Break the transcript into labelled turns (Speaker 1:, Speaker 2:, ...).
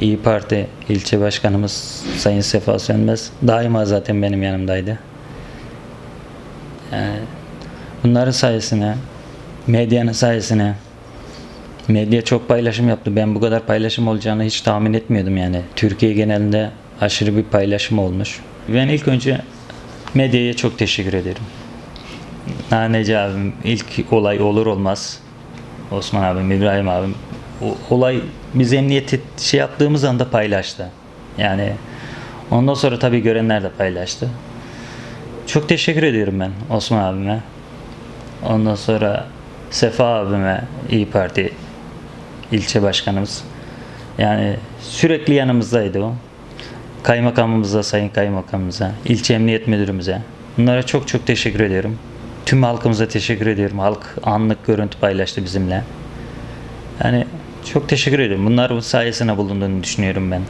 Speaker 1: İyi Parti ilçe başkanımız Sayın Sefa Sönmez daima zaten benim yanımdaydı. Yani bunların sayesine, medyanın sayesine, medya çok paylaşım yaptı. Ben bu kadar paylaşım olacağını hiç tahmin etmiyordum yani. Türkiye genelinde aşırı bir paylaşım olmuş. Ben ilk önce medyaya çok teşekkür ederim. Naneci abim ilk olay olur olmaz. Osman abim, İbrahim abim olay biz emniyeti şey yaptığımız anda paylaştı. Yani ondan sonra tabii görenler de paylaştı. Çok teşekkür ediyorum ben Osman abime. Ondan sonra Sefa abime, İyi Parti ilçe başkanımız. Yani sürekli yanımızdaydı o. Kaymakamımıza, sayın kaymakamımıza, ilçe emniyet müdürümüze. Bunlara çok çok teşekkür ediyorum. Tüm halkımıza teşekkür ediyorum. Halk anlık görüntü paylaştı bizimle. Yani çok teşekkür ediyorum. Bunlar sayesinde bulunduğunu düşünüyorum ben.